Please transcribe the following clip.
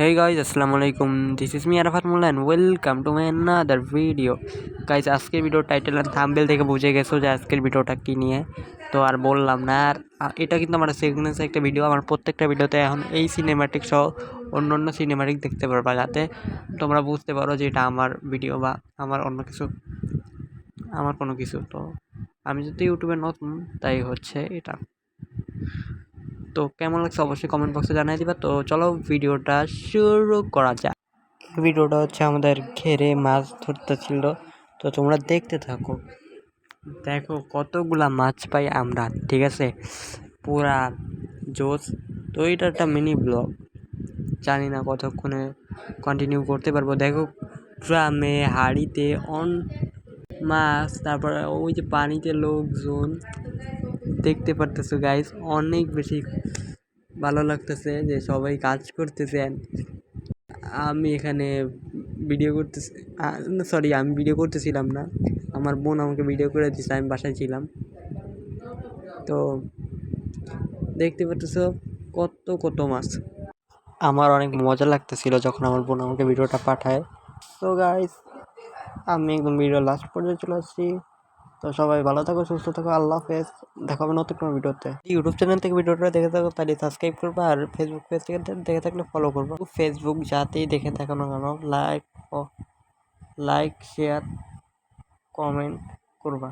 Hey guys, আসসালামু আলাইকুম is me Arafat Molla and welcome to my another video guys আজকের video title আর thumbnail থেকে বুঝে গেছো যে আজকের ভিডিওটা কী নিয়ে? তো আর বললাম না আর এটা কিন্তু আমার সিগনেস একটা ভিডিও আমার প্রত্যেকটা ভিডিওতে এখন এই সিনেমাটিক সহ অন্য অন্য সিনেমাটিক দেখতে পারবা যাতে তোমরা বুঝতে পারো যে এটা আমার ভিডিও বা আমার অন্য কিছু আমার কোনো কিছু। তো আমি যদি ইউটিউবে নতুন তাই হচ্ছে এটা। তো কেমন লাগছে অবশ্যই কমেন্ট বক্সে জানিয়ে দিবা। তো চলো ভিডিওটা শুরু করা যাক। এই ভিডিওটা হচ্ছে আমাদের ঘেরে মাছ ধরতে ছিল তো তোমরা দেখতে থাকো। দেখো কতগুলা মাছ পাই আমরা ঠিক আছে? পুরা জোস তো এটা একটা মিনি ব্লগ জানি না কতক্ষণে কন্টিনিউ করতে পারব। দেখো ড্রামে হাড়িতে অন মাছ তারপরে ওই যে পানিতে লোকজন। দেখতে পারতেছো গাইস অনেক বেশি ভালো লাগতেছে যে সবাই কাজ করতেছে। আমি এখানে ভিডিও করতেছি সরি আমি ভিডিও করতেছিলাম না। আমার বোন আমাকে ভিডিও করে দিচ্ছে আমি বাসায় ছিলাম। তো দেখতে পারতেছো কত কত মাছ। আমার অনেক মজা লাগতেছিল যখন আমার বোন আমাকে ভিডিওটা পাঠায়। তো গাইস আমি একদম ভিডিও লাস্ট পর্যায়ে চলে আসছি। তো সবাই ভালো থাকো, সুস্থ থাকো, আল্লাহ হাফেজ। দেখা হবে নতুন কোনো ভিডিওতে। ইউটিউব চ্যানেল থেকে ভিডিওটা দেখে থাকো, তাহলে সাবস্ক্রাইব করবে আর ফেসবুক পেজ থেকে দেখে থাকলে ফলো করব। ফেসবুক যাতেই দেখে থাকো না কেন লাইক লাইক শেয়ার কমেন্ট করবা।